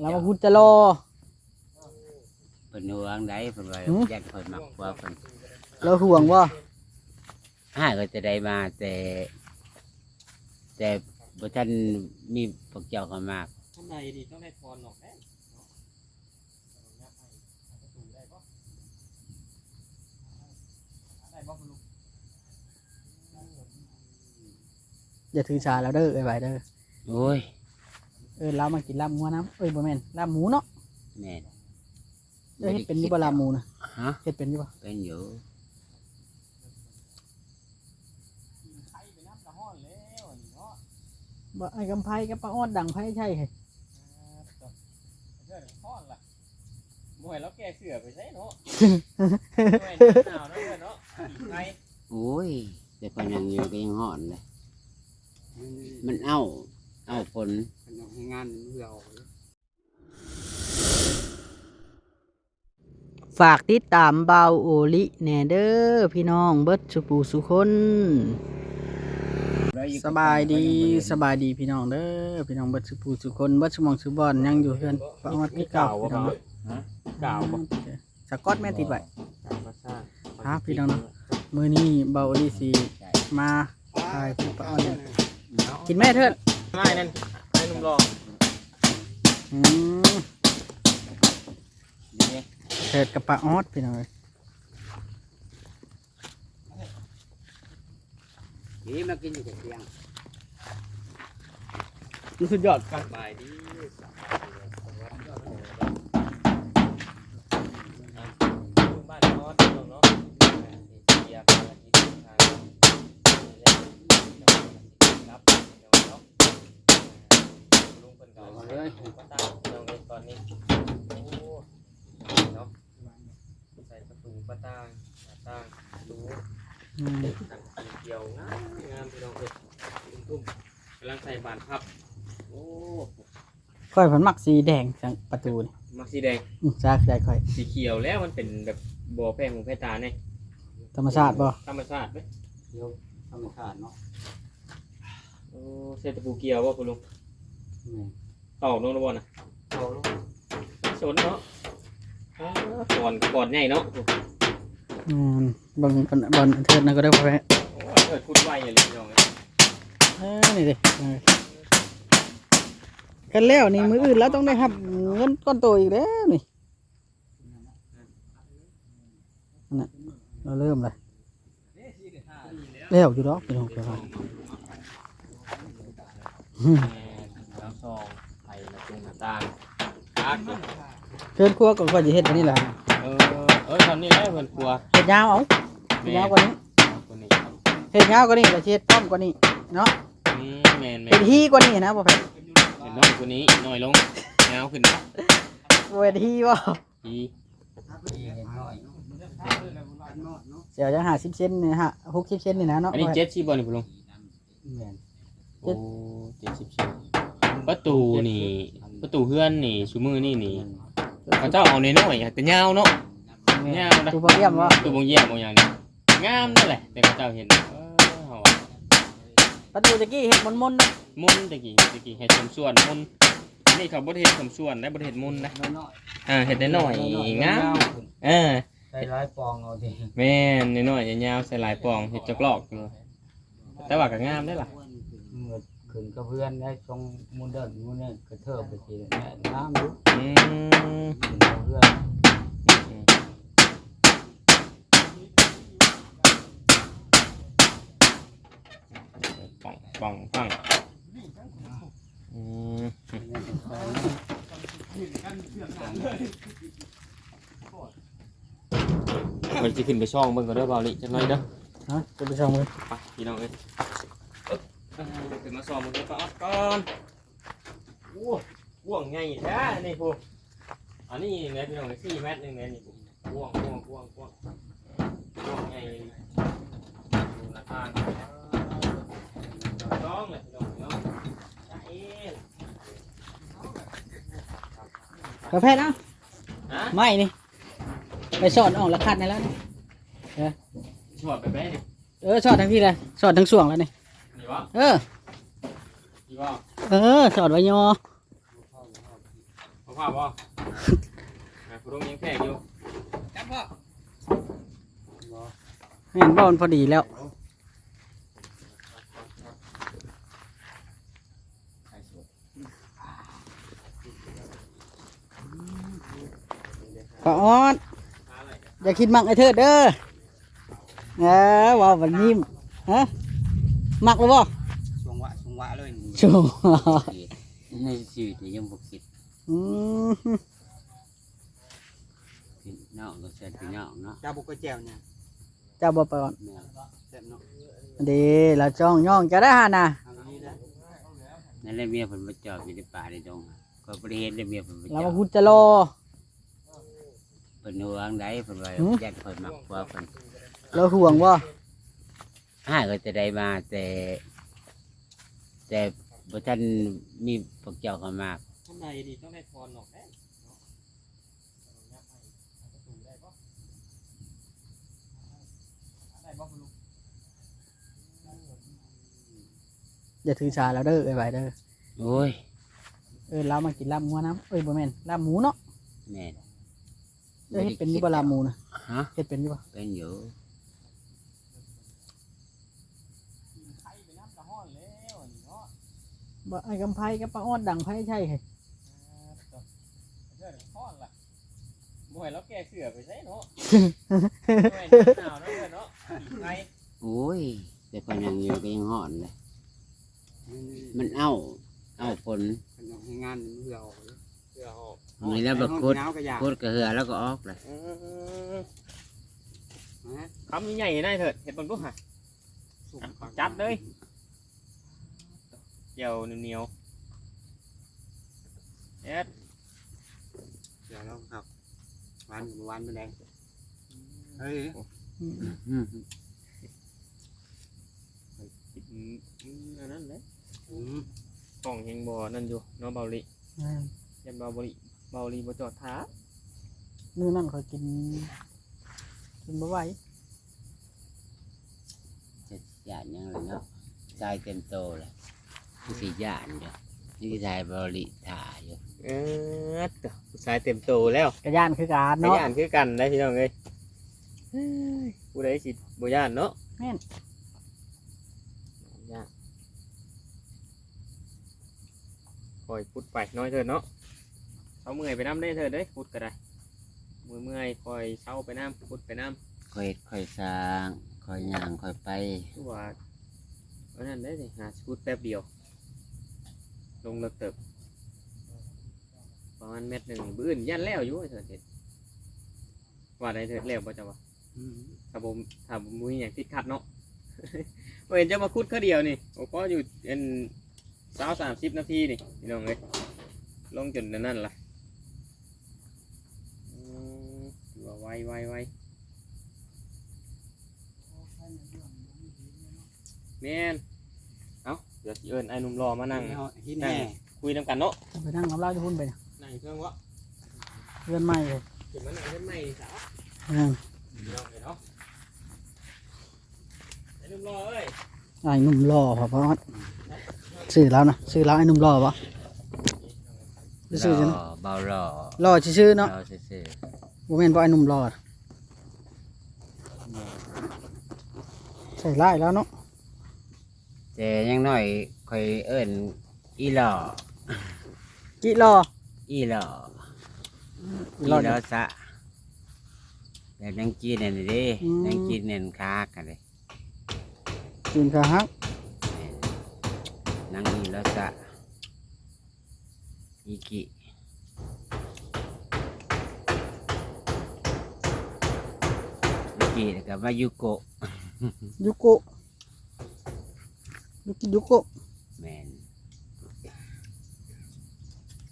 เรามาพูดจะรอ เพิ่นวางได้เพิ่นว่าหือญาติเพิ่นมักว่าเพิ่นเราห่วงว่าหาก็จะได้มาแต่ แต่บ่ทันมีพวกเจ้าเข้ามากข้างในดีต้องได้ทอนออกแน่เนาะเอางัดให้ประตูได้ปะได้ปะคุณลุงอย่าถือสาแล้วเด้อไอ้ใบเด้อโอ้ย เออเรามากินลาบหมูน้ำเอ้ยบ่แม่นลาบหมูเนาะแม่นเออเฮ็ดเป็นอยู่บ่ลาบหมูนะฮะเฮ็ดเป็นอยู่บ่เป็นอยู่ไข่ไปน้ำละห้อนแล้วนี่เนาะบ่ไอ้กำไพกับป้าอ้อนดังไผใช่เหรออ่าต่อเพื่อนห้อนล่ะมวยแล้วแกเสือไปใช่เนาะมวยหนาวนะเพื่อนเนาะอีกไงโอ้ยแต่เพิ่นยังอยู่ก็ยังฮ้อนเลย มันเอ้า เอ้าฝนมันยังให้งานเพื่อออกเลยฝากติดตามเบาโอลิแหน่เด้อพี่น้องเบิดสุปูสุคน สบายดีสบายดีพี่น้องเด้อพี่น้องเบิดสุปูสุคนเบิดสมองสุบอนยังอยู่เพื่อนป้าอ้อนพี่เก่าพี่น้องกล่าวปะสกอตแม่ติดไว้กล่าวมาซ่าครับพี่น้องเนาะมื้อนี้เบาโอลิสิมาถ่ายพี่ป้าอ้อนเนี่ยกินแม่เถิด ไม่นั่นไอ้หนุ่มรออืมเถิดกับป้าออดพี่น้องเอ้ยนี่มากินอยู่กับเตียง สุดยอดสบายดี งเป็นเก่าเลยก็ตามเราในตอนนี้โอ้เนาะใส่ประตูประตางต่างดูอืมต่างสีเขียวงามงามพี่น้องเอ้ยตุ้มกำลังใส่บานพับโอ้ค่อยผันมักสีแดงจังประตูนี่มักสีแดงอืมซากได้ค่อย สีเขียวแล้วมันเป็นแบบบัวแพงของแพตาเนี่ยธรรมชาติบ่ธรรมชาติไหมเดี๋ยวธรรมชาติเนาะโอ้เซตปูเกียวว่าคุณลุงแม่นเอาออกน้องระบอนะเอาลูกสนเนาะอ้าวก่อนก่อนใหญ่เนาะอืมเบางคนบอลเทิดนะก็ได้พอแพ้โอ้ยเกิดพูดไวอย่าเลยพี่น้องเอ้ยเออนี่ดิเออกันแล้วนี่มืออื่นแล้วต้องได้ครับเงินก้อนโตอีกแล้วนี่นั่นน่ะเราเริ่มเลยแล้วอยู่ดอกพี่น้องไปว่าอืมแม่แล้วซอง ไผ่มาจุงต่างคักเด้อเทินครัวก็ค่อยจะเฮ็ดอันนี้แหละเออเออตอนนี้แหละเพิ่นกลัวเฮ็ดยาวเอาเฮ็ดยาวกว่านี้คนนี้เฮ็ดยาวกว่านี้แล้วสิเฮ็ดป้อมกว่านี้เนาะอืมแมนแมเฮ็นดฮีกว่านี้นะบ่แพ้เห็นน้อยกว่านี้หน่อยลงเงาขึ้นนะบ่เฮ็ดฮีบ่อีเห็นน้อยเนาะนอดเนาะเสียวจะ50เซนนี่ฮะ60เซนนี่นะเนาะอันนี้เจ็ดสิบอลนี่คุณลุงแม่นโอ้เจ็ดสิบสี่ ประตูนี่ ประตูเฮือนนี่ชูมือนี่นี่เขาเจ้าเอาในน้อยๆแต่ยาวเนาะยาวนะตูบ่เยี่ยมบ่ตัวบงเยี่ยมบางอย่างนี่งามนั่นแหละแต่เขาเจ้าเห็นเออเอาอะประตูตะกี้เฮ็ดมนๆนะมุนตะกี้ตะกี้เห็ดสมส่วนมุนอันนี่เขาบ่ได้เห็ดสมส่วนได้บ่ได้เห็ดมุนนะน้อยอ่าเห็ดน้อยๆงามเออ ใส่ร้ายปองเอาดิแม่นน้อยๆยาวๆใส่หลายปองเห็ดจอกลอกอยู่แต่ว่าก็งามได้ล่ะเมื่อ ขึ้นกับเพื่อนได้ทรงมูเดิร์นมูเดิร์นกระเทิบไปทีแม่น้ำดูอืมขึ้นกับเพื่อนป่องป่องป่องอืมมันจะขึ้นไปช่องเบิ่งก่อนเด้อเบาลิจังหน่อยเด้อฮะจะไปส่องมือไปพี่น้องเอ้ยเอ๊บ ขึ้นมาซ้อมมันก็ออดก่อนโอ้ห่วงไงแท้นี่พูอันนี้เนี่ยพี่น้องสี่เมตรหนึ่งเนี่ยนี่พูห่วงห่วงห่วงห่วงห่วงไงดูน้าทางต้องเลยพี่น้องเนาะจ้าเอ๋กาแฟนะฮะไม่นี่ ไปสอนออกละคัดในแล้วนี่ชอบไปแม่นี่เออสอนทั้งที่เลยสอนทั้งส่วงแล้วนี่ เออนี่วะเออสอนไว้ยอพอว่าบ่อะผู้รงยังแพงอยู่จับพ่อแม่นบ่มันพอดีแล้วปะออดอย่าคิดมักไอ้เถิดเด้อเออว้าววันนี้ฮะ มักหรือบ่ช่วงวะช่วงวะเลยชูในชีวิตนี่ยังบ่คิดอืมพี่น้องก็เชิญพี่น้องเนาะเจ้าบุกกระเจียวเนี่ยเจ้าบ่ไปก่อนแม่แซ่บเนาะดีเราจ้องย่องจะได้หานะเอาอย่างนี้นะนั่นแหละเมียเพิ่นมาจอดอยู่ในป่าในดงก็บ่ได้เห็นเลยเมียเพิ่นมาจเราอมาดพูดจะรอ เพิ่นห่วงใดเพิ่นว่าหือญาติเพิ่นมักกว่าเพิ่นเราห่วงว่า หาก็จะได้มา แต่ แต่บ่ทันมีพวกเจ้าเข้ามาข้างในดีต้องได้ทอนออกแน่เนาะเอายับให้เอาประตูได้บ่ได้บ่คุณลุงอย่าถือชาเราเด้อไอ้ไว้เด้อโอ้ยเออเรามากินลาบหมูน้ำเอ้ยบ่แม่นลาบหมูเนาะแม่นเอ้ยเฮ็ดเป็นนี่บ่ลาบหมูนะฮะเฮ็ดเป็นนี่บ่เป็นอยู่ ไข่ไปน้ำกระห้อนแล้วอันนี้เนาะ บ่ไอ้กำไพกับปลาอ้อนดังไผใช่เหรออ่าต่อเรื่องห้อนล่ะบ่ให้เราแก้เสือไปใส่เนาะบ่ให้หนาวเนาะเพื่อนเนาะไข่โอ้ยแต่คนยังอยู่ก็ยังห่อนเลย มันเอ้า เอ้าฝนมันยังให้งานมันเหื่อออกเลยเสือออกมีแล้วบักคุดหนาวก็อยากคุดกระเหือแล้วก็ออกเลยอืมนะคำใหญ่ๆได้เถิดเห็ดบังลูกห่ะสุกอะจัดเลยเจียวเหนียวๆเอ็ดเดี๋ยวเราครับวันวันเป็นแดงเฮ้ยอืมอืมกินอืมอันนั้นเลยอืมกล่องเฮงบอนั่นอยู่เน้องเบาลิอ่ายันเบาบลิเบาลิบ่จอดท้ามื้อนั้นข่อยกิน กินบ่ไหวจะหยาดยังเลยเนาะใจเต็มโตเลย คือสีหยาดอยู่นี่ชายบริถ่าอยู่เอ็ดเด้อผู้ชายเต็มโตแล้วกระย่านคือการไม่เนาะ ย่านคือกันได้พี่น้องเอ้ยเฮ้ยผู้ใดสิบ่ย่านเนาะแม่น ย่านคอยพุดไปน้อยเถิดเนาะเอาเมื่อยไปน้ำได้เถิดเด้ยพุดก็ได้มือเมื่อยคอยเช้าไปน้ำพุดไปน้ำ คอยคอยสร้างคอยย่างคอยไปคือว่าวันนั้นได้สิหาชุดแป๊บเดียว ลงเลิกเติบประมาณเม็ดหนึ่งบื้อื่นยันแล้วอยู่ไอ้เถิดเห็ดว่าได้เถิดแล้วป่ะจ๊ะวะอืมถ้าผมถ้าผมมีอย่างติดขัดเนาะว่าเห็นจะมาคุดแค่เดียวนี่โอ้ก็อยู่เป็นสาวสามสิบนาทีนี่พี่น้องเลยลงจนนั่นล่ะอืมถือว่าไวไวไวแม่น เอ้าเดี๋ยวสิเอิญไอ้หนุ่มรอมานั่งเอาหินแห่คุยนำกันเนาะไปนั่งกับเราจะพุ่นไปน่ะนั่งเครื่องวะเพื่อนใหม่เลยเก็บมานั่งเล่นใหม่ดิสาวอืมพี่น้องเห็นเนาะไอ้หนุ่มรอเอ้ยไอ้หนุ่มหล่อพอพอดชื่อแล้วนะชื่อแล้วไอ้หนุ่มหล่อปะหรือชื่อจังรอเบารอหล่อชื่อๆเนาะรอซื่อบ่แม่นบ่ไอ้หนุ่มหล่อใส่ไล่แล้วเนาะๆ แต่ยังน้อยคอยเอิ้นอีหล่อกี่หล่ออีหล่ออีอีหล่อหล่อซะแบบนังจีนเนี่ยนี่เดิอืมนังจีนเนี่ยคากันเลยกินกะฮักนังอีหล่อซะอีกิอีกิแล้วกับมายุโกะ ยุโกะ ยุกิยุโกะแมน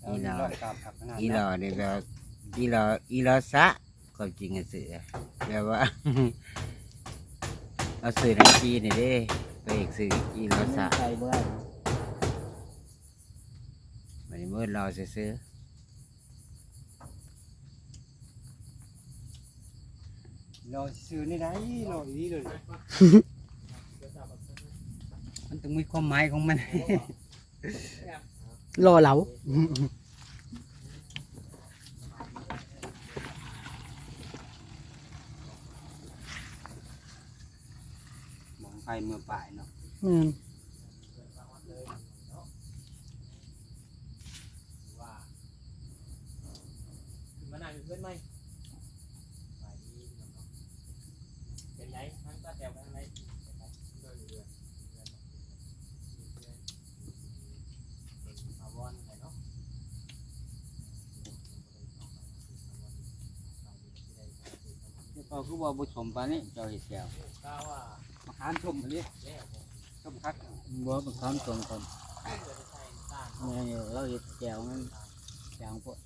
เอาหินลอยกลับกลับขนาดอีหนั้นล่อเนี่ยแบบอีหล่ออีหล่อซะความจริงอะสื่อแบบว่า เอาสื่อนังจีนเนี่ยเด้ไปอีกสื่ออีหล่อซะใส่บ่ได้มันเมื่อรอซื้อรอซื้อนี่ได้รออีนี่เลย มันต้องมีความหมายของมัน รอเหลามองไปเมื่อป่ายเนาะอืมมาหนาอยู่เพื่อนไหม ก็คือว่าบุชมปานนี้เจ้าเห็ดแก้วก้าว่ามาหารชมไปเลยแล้วผมชมคักบ่บักคำตรงคนเพื่อจะใช้ต้านแม่นเราเฮ็ดแก้วมันจางพวก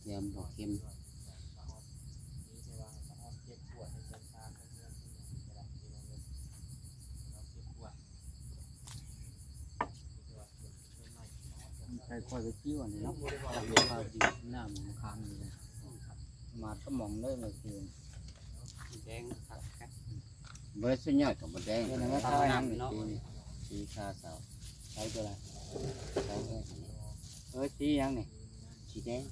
เตรียมดอกเข็มนี้ใช่ว่าสะออนเจ็บปวดในเส้นทางทั้งเรื่องที่อย่างนี้ก็ได้ที่เราเจ็บปวดที่ว่าเจ็บเมื่อยใครคอยไปชี้วันนี้เนาะทำข้าวดีน้ำค้างอยู่เลย มาก็มองได้เลยคือแดงคักคักเบิร์ดสุดยอดของบดแดงเดี๋ยวนะว่าข้าวน้ำเนาะสีข้าวเสาใช้ตัวอะไรใช้แค่นี้เออชี้ยังนี่สีแดง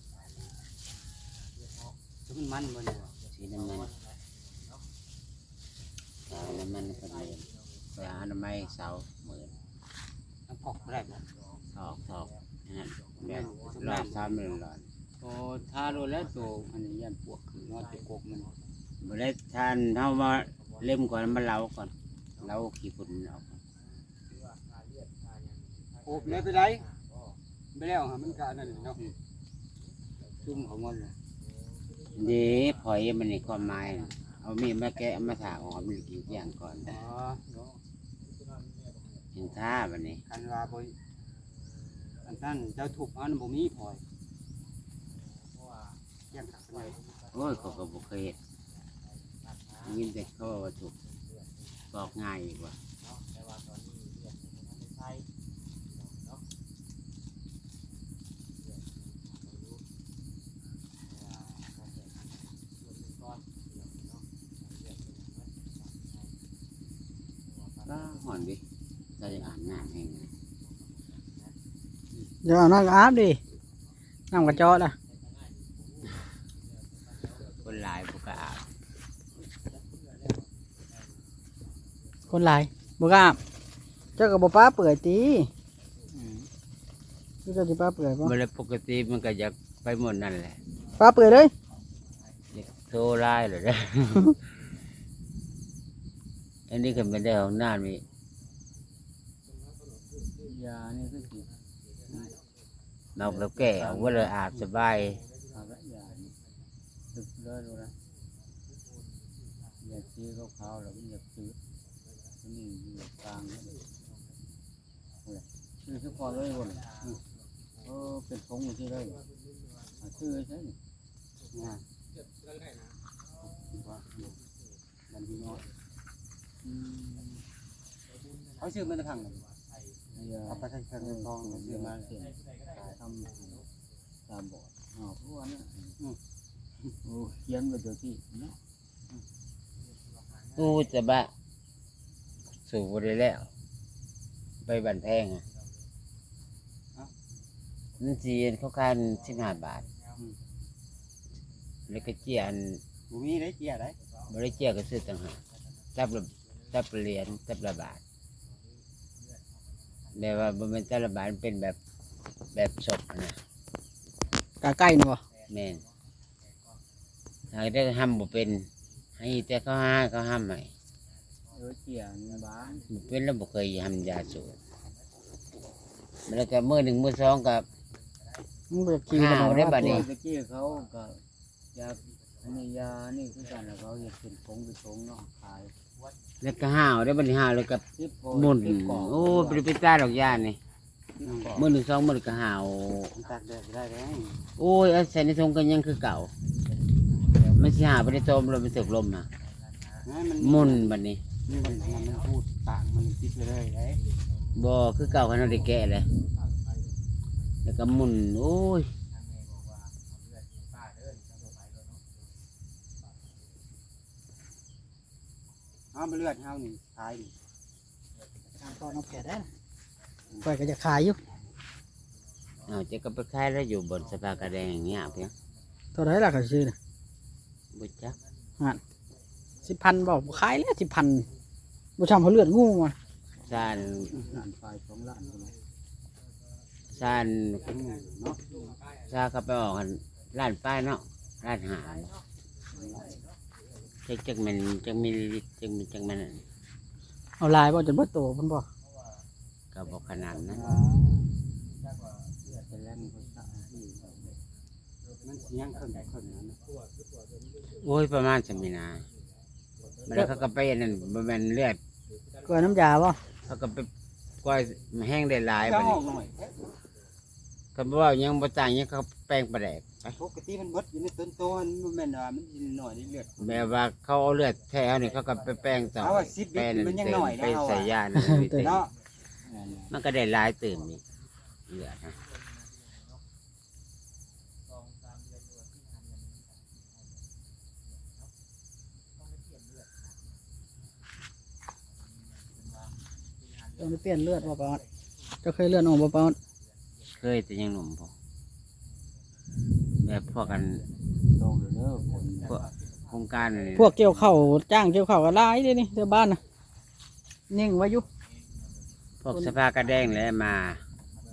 ชุมันมันบ่เนี่ยสีน้ำมันขาวน้ำมันก็เดินไปหาอนามัยเสาเหมือนน้ำพอกไม่ได้บ่ถอกถอกนะฮะแบบรอบสามเดือนหลอน โอ้ทาโดนแล้วตัวอันนี้ยันปวกขึ้นนอนจะกกมันบ่ได้ทานเท่ามาเล่มก่อนมาเล้าก่อนเล้าขี้ฝุ่นออกก่อนโอบเลยไปได้ไปแล้วฮะมันกะนั่นเนาะจุ่มของมันเลยเดี๋ยวพอยมันในความหมายน่ะเอามีดมาแกะมาถากออกมันกี่อย่างก่อนอ๋ได้อเห็นท่าบันนี้คันว่าบ่อันนั้นเจ้าถูกอันบ่มีพลอย เกี่ยงขักเลยโอ้ยเขาก็บ่เคยเห็นยินแต่เขาว่าถูกบอกง่ายอีกว่าแต่ว่าตอนนี้เรื่องมันไม่ใช่เนาะเรื่องไม่รู้ว่าการแข่งขันส่วนหนึ่งก้อนเนาะเองเป็นอย่างนั้นก็ห่อนดิเราจะอาบน้ำให้ไงเดี๋ยวเอาน้ำอาบดิน้ำกระจาะล่ะ คนหลายพวกก็อาบ คนหลายบ่กล้าอาบเจ้าก็บ่ป้าเปื่อยตีอืมเจ้าสิป้าเปื่อยบ่เมื่อปกติมันก็จะไปหมดนั่นแหละป้าเปื่อยเลยอยากโทรไล่เลยนะอันนี้ก็ไม่ได้ของน้ำนี่ยานี่ก็สิเราเราแก่เอาไว่าเลยอาบสบายเอาละยานี่ตึกเลยดูนะอย่าชี้ขาวๆแล้วมันอย่าตื้อ นี่อยู่กลางนี่นี่คือพอเลยวนเออเป็นผงอยู่ที่เลยชื่อใช่นี่งานว่ามันดีน้อยเขาชื่อมันจะพังเลยเอาไปใช้เครื่องทองเรื่อมาเสียทำตามบอดอ๋อทุกวันนี้โอ้เขียนไว้เดี๋ยวที่เนาะตู้จะบะ สูบได้แล้ว ไปบันแพงอะนั่นจีนเขาคานสิบห้าบาทแล้วก็เจียนบุมีได้เจียได้บริเจียก็ซื้อต่างหากจับละจับเหรียญจับละบาทแต่ว่าบนเป็นจับละบาทมันเป็นแบบแบบศพอะนะ กาไก่นี่บ่แม่นหากได้ทำบ่เป็น ให้แต่เขาห้าเขาห้ามใหม่ เออเจียนบ้านบ่เป็นแล้วบ่เคยทำยาสูบแล้วก็มือหนึ่งมือสองกับมันบ่อยากกินข้าวได้บัดนี้ตะกี้เขาก็ยาอันนี้ยานี่คือกันแล้วเขาจะเป็นผงเป็นผงเนาะขายแล้วก็ห้าวได้บัดนี้ห้าวแล้วก็สิบโพหมุนสิบกล่องโอ้ไปไปตาดอกยานี่สิบกล่องมือหนึ่งสองมือก็ห้าวมันตักแดดได้แล้วโอ้ยเอาใส่ในทงกันยังคือเก่ามันสิหาไปในโตมลมไปสึกลมนะนะมันหมุนบัดนี้มั นมันมันพูดปากมันติดไปเลยไอ้บ่คือเก่าขนาดได้แก่เลยแล้วก็หมุนโอ้ยเอามาเลือดเฮานี่ขายนี่ทางตอนน้ำแผลได้ข่อยก็จะขายอยู่เอาจะก็ไปขายแล้วอยู่บนสภากระแดงอย่างเงี้ยเพียงเท่าไหร่ล่ะก็ซื้อน่ะบุจัก สิบพันบอกบ่ขายแล้วสิบพันบ่ช้ำเขาเลือดงูมาซ่านล้านไฟสองล้านคนซ่านเป็นไงเนาะซ่าก็ไปออกกันร้านป้ายเนาะร้านอาหารจักจักมันจักมิลลิลิตรจักมันจักมันนั่นเอาลายบ่จนเบิดโตเพิ่นบ่ก็บอกขนาดนั้นเป็นแรงคนตะนี่มันเสียงขึ้นขึ้นนะโอ้ยประมาณสมินามัน แล้วเขาก็ไปอันนั่นมันเป็นเลือดกล้วยน้ำยาบ่เขาก็ไปกล้วยมันแห้งได้หลายจะไปออกหน่อยเขาบอกว่ายังบ่ต่างยังเขาแป้งประแดกไปปกติมันเบิดอยู่ในต้นโตมันแม่นว่ามันยินหน่อยนี่เลือดแบบว่าเขาเอาเลือดแท้เอานี่เขาก็ไปแป้งต่อเอาว่าสิบแป้งบิตมันยังหน่อยนะไปเอาใส่อะยานั่นนี่เต็มเนาะมันก็ได้หลายตื่มอีกเลือดนะ ต้องไปเปลี่ยนเลือดบ่ปอนเจะเคยเลือดออกบ่ปอนเคยแต่ยังหนุ่มพอแบบพวกกันโตเลยเด้อคนพวกโครงการนี่พวกเกี่ยวข้าวจ้างเกี่ยวข้าวก็หลายเด้นี่เดี๋ยวบ้านน่ะนิ่งไว้อยู่พวกสภากระแดงแหล้วมา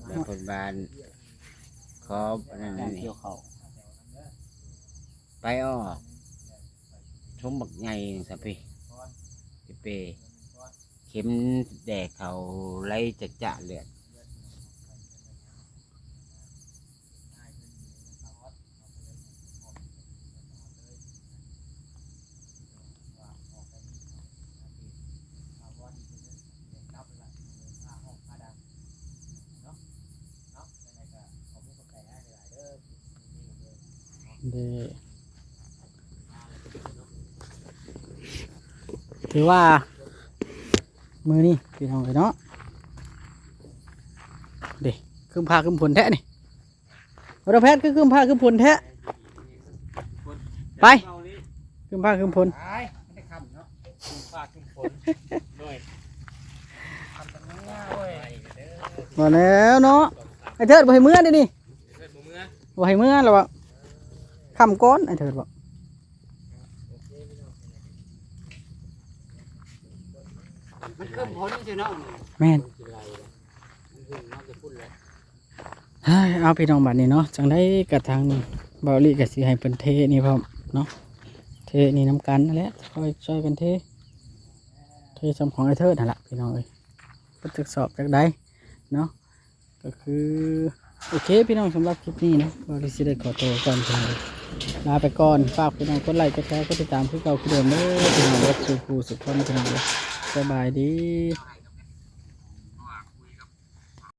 แบบคนบ้านขออันนั้นการนี่เกี่ยวเขาไปออกชมบักใหญ่สัพพี่ไปเป เข็มแดกเขาไล่จะจะเลือดเด้ถือว่า มือนี่พี่น้องเลยเนาะเด็คืมผ้าคืมผลแท้นี่วรแพทย์คือคืมผ้าคืมผลแท้ไปคืมผ้าคืมผลตายไม่ได้คำเนาะฝากทุกคนด้วยคำมันง่ายเว้ยมาแล้วเนาะไอ้เถิดบ่ให้เมื่อเดินี่เพื่อนผมเมื่อบ่ให้เมื่อแล้ววะคำก้อนไอ้เถิดบอก มันเพิ่มผลสิเนาะแม่นเอาพี่น้องบัดนี้เนาะจังได้กระทางเบาลีกับสีให้เป็นเทนี่พร้อมเนาะเทนี่น้ำกันนั่นแหละช่วยช่วยกันเทเทสำของไอเทิดนั่นแหละพี่น้องเอ้ยก็จะสอบจากใดเนาะก็คือโอเคพี่น้องสำหรับคลิปนี้นะบริสิได้ขอตัวก่อนพี่น้องเอ้ยลาไปก่อนฝากพี่น้องกดไลค์กดแชร์กดติดตามคือเก่าคือเดิมเด้อพี่น้องรับสู่ผู้สุขคนพี่น้องเอ้ย สบายดี